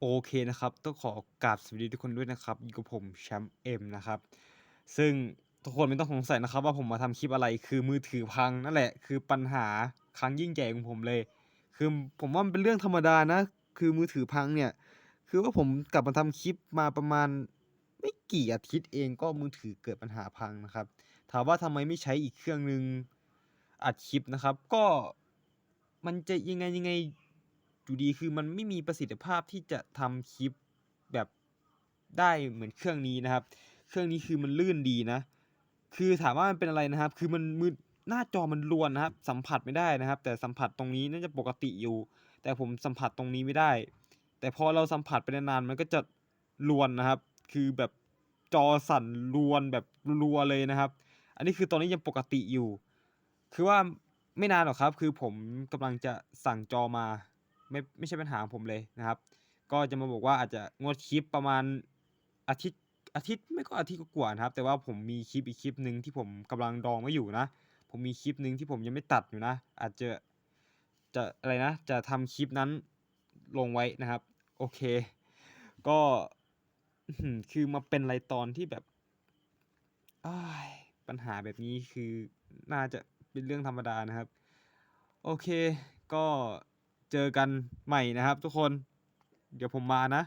โอเคนะครับ ต้องขอกราบสวัสดีทุกคนด้วยนะครับอยู่กับผมแชมป์เอ็มนะครับ ซึ่งทุกคนไม่ต้องสงสัยนะครับ ว่าผมมาทำคลิปอะไร คือมือถือพังนั่นแหละ คือปัญหาครั้งยิ่งใหญ่ของผมเลย คือผมว่ามันเป็นเรื่องธรรมดานะ คือมือถือพังเนี่ย คือว่าผมกลับมาทำคลิปมาประมาณไม่กี่อาทิตย์เองก็มือถือเกิดปัญหาพังนะครับ ถามว่าทำไมไม่ใช้อีกเครื่องหนึ่งอัดคลิปนะครับ ก็มันจะยังไงยังไง อยู่ดีคือมันไม่มีประสิทธิภาพที่จะทำคลิปแบบได้เหมือนเครื่องนี้นะครับ เครื่องนี้คือมันลื่นดีนะ คือถามว่ามันเป็นอะไรนะครับ คือมันมือหน้าจอมันรวนนะครับ สัมผัสไม่ได้นะครับ แต่สัมผัสตรงนี้น่าจะปกติอยู่ แต่ผมสัมผัสตรงนี้ไม่ได้ แต่พอเราสัมผัสไปนานๆมันก็จะรวนนะครับ คือแบบจอสั่นรวนแบบรัวเลยนะครับ อันนี้คือตอนนี้ยังปกติอยู่ คือว่าไม่นานหรอกครับ คือผมกำลังจะสั่งจอมา ไม่ไม่ใช่ปัญหาของผมเลยนะครับ ก็จะมาบอกว่าอาจจะงดคลิปประมาณอาทิตย์อาทิตย์ไม่ก็อาทิตย์กว่านะครับ แต่ว่าผมมีคลิปอีกคลิปหนึ่งที่ผมกำลังดองไว้อยู่นะ ผมมีคลิปหนึ่งที่ผมยังไม่ตัดอยู่นะ อาจจะจะอะไรนะ จะทำคลิปนั้นลงไว้นะครับ โอเค ก็คือมาเป็นไรตอนที่แบบปัญหาแบบนี้คือน่าจะเป็นเรื่องธรรมดานะครับ โอเค ก็ เจอกันใหม่นะครับทุกคน เดี๋ยวผมมานะ